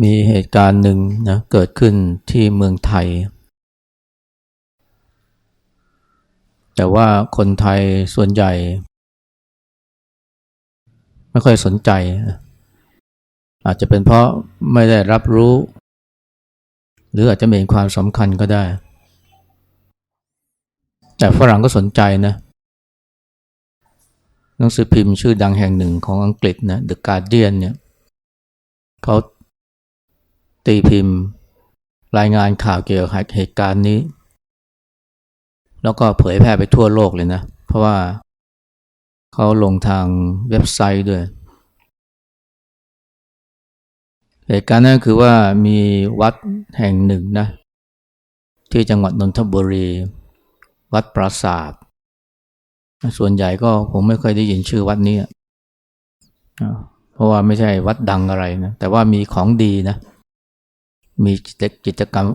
มีเหตุการณ์หนึ่งนะเกิดขึ้นที่เมืองไทย แต่ว่าคนไทยส่วนใหญ่ ไม่ค่อยสนใจ อาจจะเป็นเพราะไม่ได้รับรู้ หรืออาจจะไม่เห็นความสำคัญก็ได้ แต่ฝรั่งก็สนใจนะหนังสือพิมพ์ชื่อดังแห่งหนึ่งของอังกฤษนะ The Guardian เนี่ยเขา ตีพิมพ์ รายงานข่าวเกี่ยวกับเหตุการณ์นี้ แล้วก็เผยแพร่ไปทั่วโลกเลยนะ เพราะว่าเขาลงทางเว็บไซต์ด้วย เหตุการณ์นั้นคือว่ามีวัดแห่งหนึ่งนะ ที่จังหวัดนนทบุรี วัดปราสาทส่วนใหญ่ก็ผมไม่เคยได้ยินชื่อวัดนี้ เพราะว่าไม่ใช่วัดดังอะไรนะ แต่ว่ามีของดีนะเมีกิจกรรม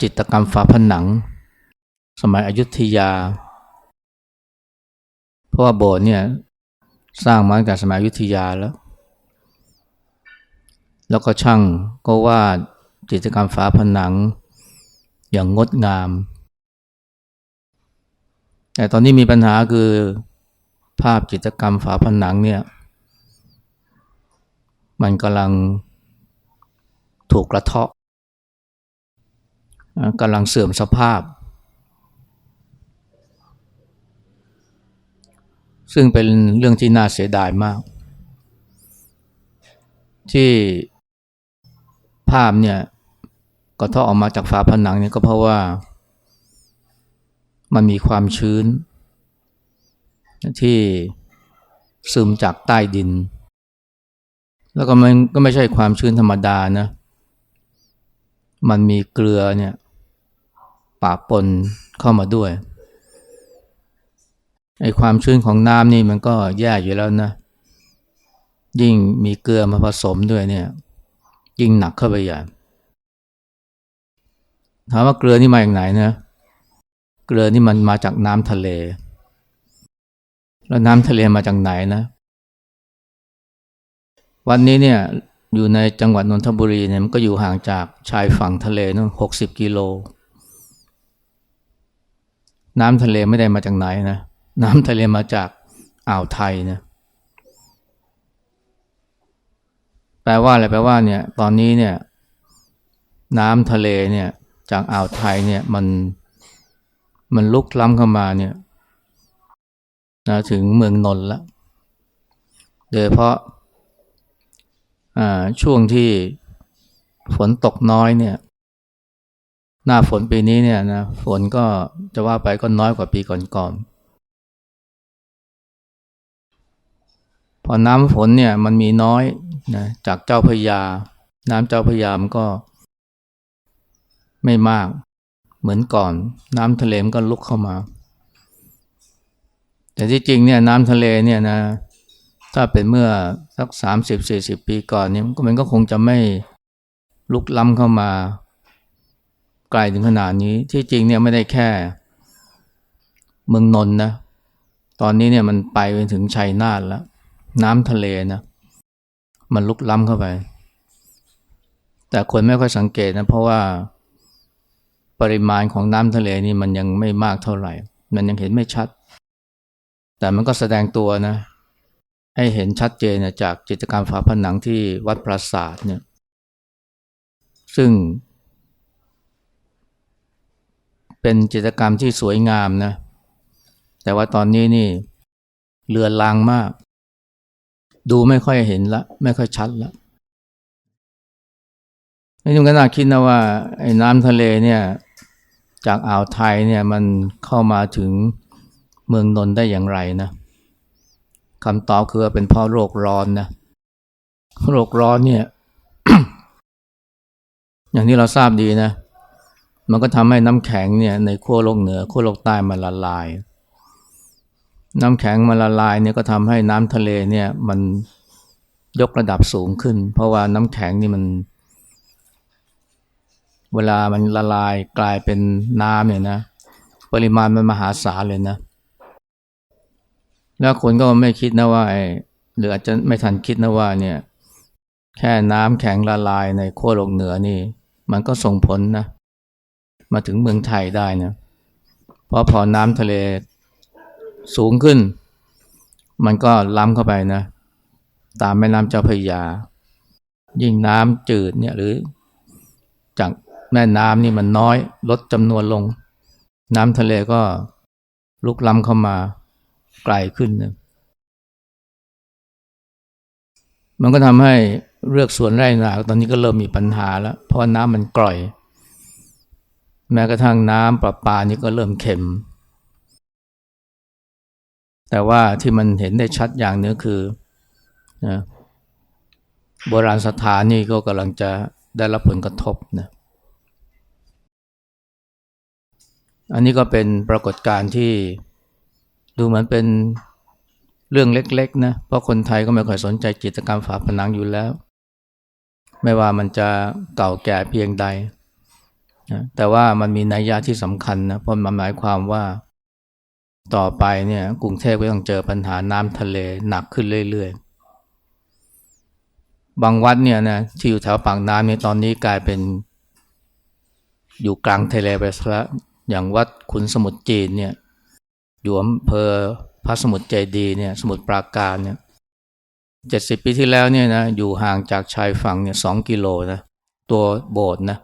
จิตกรรมฝาผนัง สมัยอยุธยา เพราะว่าโบสถ์เนี่ยสร้างมาตั้งแต่สมัยอยุธยาแล้ว แล้วก็ช่างก็วาดจิตกรรมฝาผนังอย่างงดงาม แต่ตอนนี้มีปัญหาคือภาพจิตกรรมฝาผนังเนี่ยมันกำลังถูกกระเทาะ กำลังเสื่อมสภาพ ซึ่งเป็นเรื่องที่น่าเสียดายมาก ที่ภาพเนี่ยก็ท่อออกมาจากฝาผนังเนี่ยก็เพราะว่า มันมีความชื้น ที่ซึมจากใต้ดิน แล้วก็มันก็ไม่ใช่ความชื้นธรรมดานะ มันมีเกลือเนี่ย ปะปนเข้ามาด้วยไอความชื้นของน้ำนี่มันก็แย่อยู่แล้วนะ ยิ่งมีเกลือมาผสมด้วยเนี่ย ยิ่งหนักเข้าไปใหญ่ถามว่าเกลือนี่มาจากไหนนะ เกลือนี่มันมาจากน้ำทะเล แล้วน้ำทะเลมาจากไหนนะ วันนี้เนี่ยอยู่ในจังหวัดนนทบุรีเนี่ยมันก็อยู่ห่างจากชายฝั่งทะเลนู่นหกสิบกิโล น้ำทะเลไม่ได้มาจากไหนนะ น้ำทะเลมาจากอ่าวไทยนะแปลว่าอะไรแปลว่าเนี่ยตอนนี้เนี่ยน้ำทะเลเนี่ยจากอ่าวไทยเนี่ยมันมันลุกล้ำเข้ามาเนี่ยนะถึงเมืองนนท์แล้วโดยเพราะช่วงที่ฝนตกน้อยเนี่ย หน้าฝนปีนี้เนี่ยนะฝนก็จะว่าไปก็น้อยกว่าปีก่อนๆพอน้ำฝนเนี่ยมันมีน้อยนะจากเจ้าพยา น้ำเจ้าพยามันก็ไม่มากเหมือนก่อน น้ำทะเลมันก็ลุกเข้ามา แต่ที่จริงเนี่ยน้ำทะเลเนี่ยนะถ้าเป็นเมื่อสักสามสิบสี่สิบปีก่อนเนี่ยมันก็คงจะไม่ลุกล้ำเข้ามา ไกลถึงขนาดนี้ ที่จริงเนี่ยไม่ได้แค่ เมืองนนนะ ตอนนี้เนี่ยมันไปไปถึงชัยนาทแล้ว น้ำทะเลนะ มันลุกล้ำเข้าไป แต่คนไม่ค่อยสังเกตนะ เพราะว่าปริมาณของน้ำทะเลนี่มันยังไม่มากเท่าไหร่ มันยังเห็นไม่ชัด แต่มันก็แสดงตัวนะ ให้เห็นชัดเจนนะจากจิตกรรมฝาผนังที่วัดปราสาทเนี่ย ซึ่ง เป็นจิตรกรรมที่สวยงามนะ แต่ว่าตอนนี้นี่เลือนลางมาก ดูไม่ค่อยเห็นละ ไม่ค่อยชัดละนี่มันก็น่าคิดนะว่าไอ้น้ำทะเลเนี่ยจากอ่าวไทยเนี่ยมันเข้ามาถึงเมืองนนท์ได้อย่างไรนะคำตอบคือเป็นเพราะโรคร้อนนะโรคร้อนเนี่ย อย่างที่เราทราบดีนะ มันก็ทำให้น้ำแข็งเนี่ยในขั้วโลกเหนือขั้วโลกใต้มันละลาย น้ำแข็งมันละลายเนี่ยก็ทำให้น้ำทะเลเนี่ยมันยกระดับสูงขึ้น เพราะว่าน้ำแข็งนี่มัน เวลามันละลายกลายเป็นน้ำเนี่ยนะปริมาณมันมหาศาลเลยนะ แล้วคนก็ไม่คิดนะว่าหรืออาจจะไม่ทันคิดนะว่าเนี่ยแค่น้ำแข็งละลายในขั้วโลกเหนือนี่ มันก็ส่งผลนะ มาถึงเมืองไทยได้นะเพราะพอน้ำทะเลสูงขึ้น มันก็ล้ำเข้าไปนะ ตามแม่น้ำเจ้าพระยา ยิ่งน้ำจืดเนี่ยหรือจากแม่น้ำนี่มันน้อยลดจำนวนลง น้ำทะเลก็ลุกล้ำเข้ามาไกลขึ้นนะมันก็ทำให้เลือกสวนไร่นาตอนนี้ก็เริ่มมีปัญหาแล้ว เพราะน้ำมันกร่อย แม้กระทั่งน้ำประปานี่ก็เริ่มเค็ม แต่ว่าที่มันเห็นได้ชัดอย่างนึงคือนะโบราณสถานนี่ก็กำลังจะได้รับผลกระทบนะอันนี้ก็เป็นปรากฏการณ์ที่ดูเหมือนเป็นเรื่องเล็กๆนะ เพราะคนไทยก็ไม่ค่อยสนใจจิตรกรรมฝาผนังอยู่แล้ว ไม่ว่ามันจะเก่าแก่เพียงใด แต่ว่ามันมีนัยยะที่สำคัญนะเพราะมันหมายความว่าต่อไปเนี่ยกรุงเทพก็ต้องเจอปัญหาน้ำทะเลหนักขึ้นเรื่อยๆ บางวัดเนี่ยนะที่อยู่แถวปากน้ำเนี่ยตอนนี้กลายเป็นอยู่กลางทะเลไปซะล้วอย่างวัดขุนสมุทรจีนเนี่ยอยู่อำเภอพระสมุทรเจดีเนี่ยสมุทรปราการเนี่ยเจ็ดสิบปีที่แล้วเนี่ยนะอยู่ห่างจากชายฝั่งเนี่ยสองกิโลนะตัวโบสถ์นะ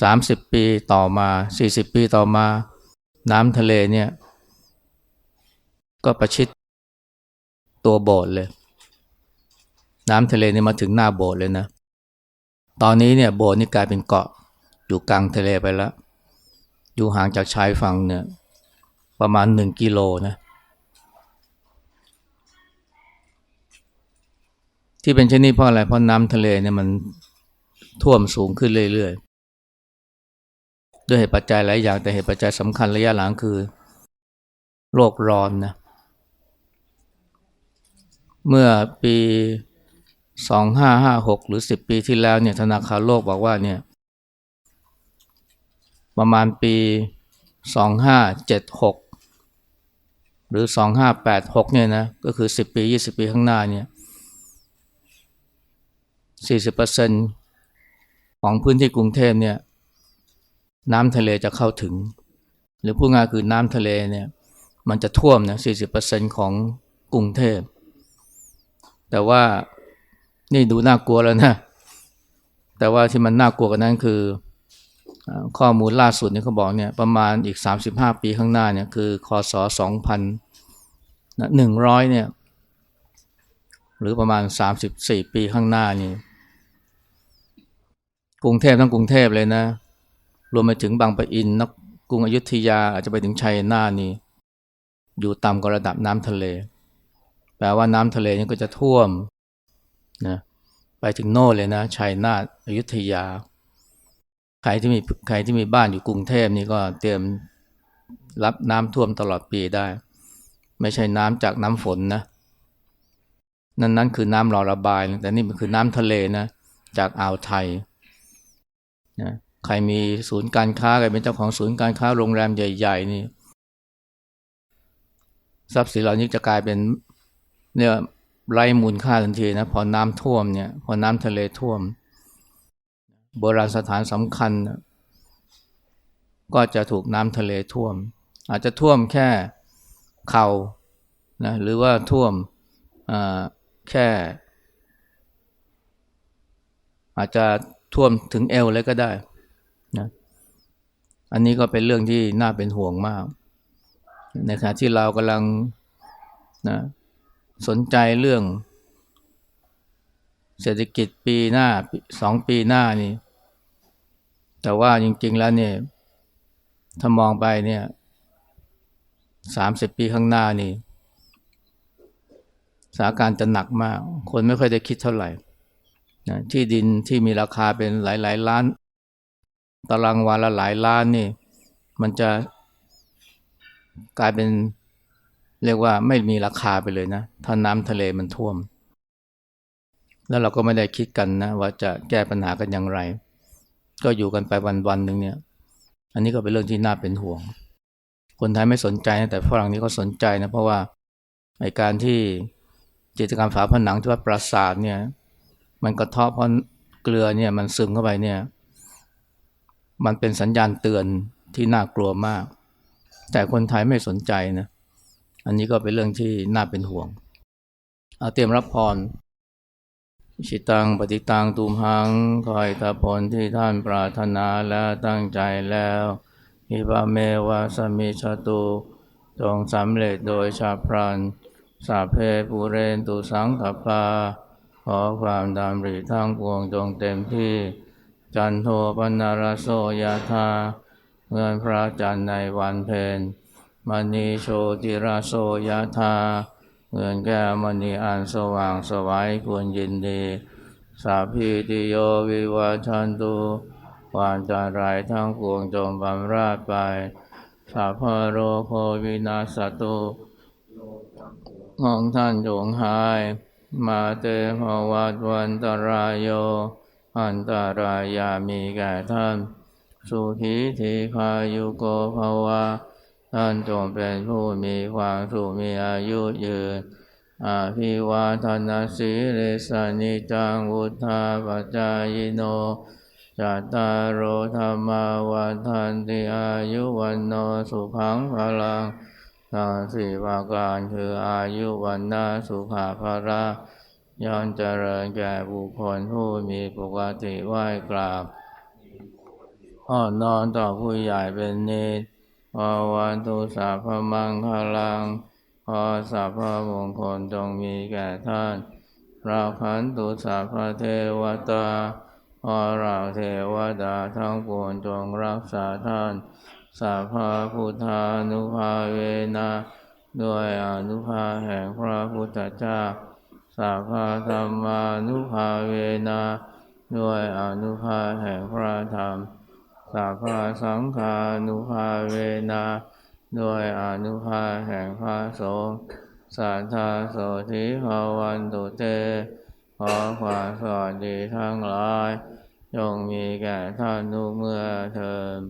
สามสิบปีต่อมาสี่สิบปีต่อมา น้ำทะเลเนี่ย ก็ประชิดตัวโบสถ์เลย น้ำทะเลเนี่ยมาถึงหน้าโบสถ์เลยนะ ตอนนี้เนี่ยโบสถ์นี่กลายเป็นเกาะอยู่กลางทะเลไปแล้ว อยู่ห่างจากชายฝั่งเนี่ย ประมาณหนึ่งกิโลนะ ที่เป็นเช่นนี้เพราะอะไร เพราะน้ำทะเลเนี่ยมันท่วมสูงขึ้นเรื่อย ด้วยเหตุปัจจัยหลายอย่างแต่เหตุปัจจัยสำคัญระยะหลังคือ โลกร้อนนะเมื่อปี 2556 หรือ 10 ปีที่แล้วเนี่ยธนาคารโลกบอกว่าเนี่ยประมาณปี 2576 หรือ 2586 เนี่ยนะก็คือ 10 ปี 20 ปีข้างหน้าเนี่ย40%ของพื้นที่กรุงเทพเนี่ย น้ำทะเลจะเข้าถึง หรือพูดง่ายคือน้ำทะเลเนี่ยมันจะท่วมนะ40%ของกรุงเทพ แต่ว่านี่ดูน่ากลัวแล้วนะ แต่ว่าที่มันน่ากลัวกันนั้นคือ ข้อมูลล่าสุดนี่เขาบอกเนี่ยประมาณอีก 35 ปีข้างหน้าเนี่ยคือคศ2000นะ100เนี่ยหรือประมาณ 34 ปีข้างหน้านี่กรุงเทพทั้งกรุงเทพเลยนะ รวมไปถึงบางปะอินนักกรุงอยุธยาอาจจะไปถึงชัยนานี่ อยู่ต่ำกว่าระดับน้ำทะเล แปลว่าน้ำทะเลนี่ก็จะท่วมนะไปถึงโน่เลยนะชัยนาทอยุธยา ใครที่มีใครที่มีบ้านอยู่กรุงเทพนี่ก็เตรียมรับน้ำท่วมตลอดปีได้ ไม่ใช่น้ำจากน้ำฝนนะ นั่นนั่นคือน้ำรอระบาย แต่นี่มันคือน้ำทะเลนะ จากอ่าวไทยนะ ใครมีศูนย์การค้าใครเป็นเจ้าของศูนย์การค้าโรงแรมใหญ่ ๆ นี่ ทรัพย์สินเหล่านี้จะกลายเป็นเนี่ยไร้มูลค่าทันทีนะพอน้ำท่วมเนี่ย พอน้ำทะเลท่วม โบราณสถานสำคัญ ก็จะถูกน้ำทะเลท่วม อาจจะท่วมแค่เข่านะหรือว่าท่วมแค่ อาจจะท่วมถึงเอวเลยก็ได้ อันนี้ก็เป็นเรื่องที่น่าเป็นห่วงมาก ในขณะที่เรากำลังนะสนใจเรื่อง เศรษฐกิจปีหน้าสองปีหน้านี่ แต่ว่าจริง ๆแล้วเนี่ยถ้ามองไปเนี่ยสามสิบปีข้างหน้านี่สถานการณ์จะหนักมาก คนไม่ค่อยได้คิดเท่าไหร่นะที่ดินที่มีราคาเป็นหลายๆล้าน ตารางวาละหลายล้านนี่ มันจะกลายเป็นเรียกว่าไม่มีราคาไปเลยนะ ถ้าน้ำทะเลมันท่วม แล้วเราก็ไม่ได้คิดกันนะ ว่าจะแก้ปัญหากันอย่างไร ก็อยู่กันไปวันๆหนึ่งเนี่ย อันนี้ก็เป็นเรื่องที่น่าเป็นห่วง คนไทยไม่สนใจนะแต่ฝรั่งนี้ก็สนใจนะ เพราะว่าในการที่จิตกรรมฝาผนังที่วัดปราสาทเนี่ย มันกระเทาะเพราะเกลือเนี่ยมันซึมเข้าไปเนี่ย มันเป็นสัญญาณเตือนที่น่ากลัวมาก แต่คนไทยไม่สนใจนะอันนี้ก็เป็นเรื่องที่น่าเป็นห่วงเอาเตรียมรับพรชิตังปฏิตังตุมหังคอยตาผลที่ท่านปรารถนาแล้วตั้งใจแล้วอิบาเมวะสมิชตุจงสำเร็จโดยชาพรันสาเพปูเรนตุสังขปาขอความดำริทั้งปวงจงเต็มที่ จันโทปนารโสยธาเงินพระจันทร์ในวันเพ็ญมณีโชติราโสยธาเงินแก้วมณีอันสว่างสวัยควรยินดี สาพีติโยวิวัชันตุวามจารายทั้งปวงจงบำราดไป สาพโรโควินาสตุของท่านจงหาย มาเตภวัตวันตรายโย อันตารายามีแก่ท่าน สุขีทีคายุโกภวะท่านจงเป็นผู้มีความสุขมีอายุยืนอาภิวาทนาสีเลสานิจังวุธาปจายโนจัตตารโอธรรมาวันทันติอายุวันโนสุขังพลังทั้งสี่ประการคืออายุวันนาสุขาภระ ยอมเจริญแก่บุคคลผู้มีปกติไหว้กราบอ้อนนอนต่อผู้ใหญ่เป็นนิดภาวันตุสัพพมังคลังขอสัพมงคลจงมีแก่ท่านเราขันตุสัพเทวตาขอเราเทวดาทั้งปวงจงรักษาท่านสัพพะพุทธานุภาเวนะด้วยอนุภาแห่งพระพุทธเจ้า สัพพะธรรมานุภาเวนะด้วยอนุภาแห่งพระธรรมสัพพะสังฆานุภาเวนะด้วยอนุภาแห่งพระสงฆ์สัทธาโสธิภาวันตุเต ขอความสวัสดีทั้งหลายจงมีแก่ท่านทุกเมื่อเทิน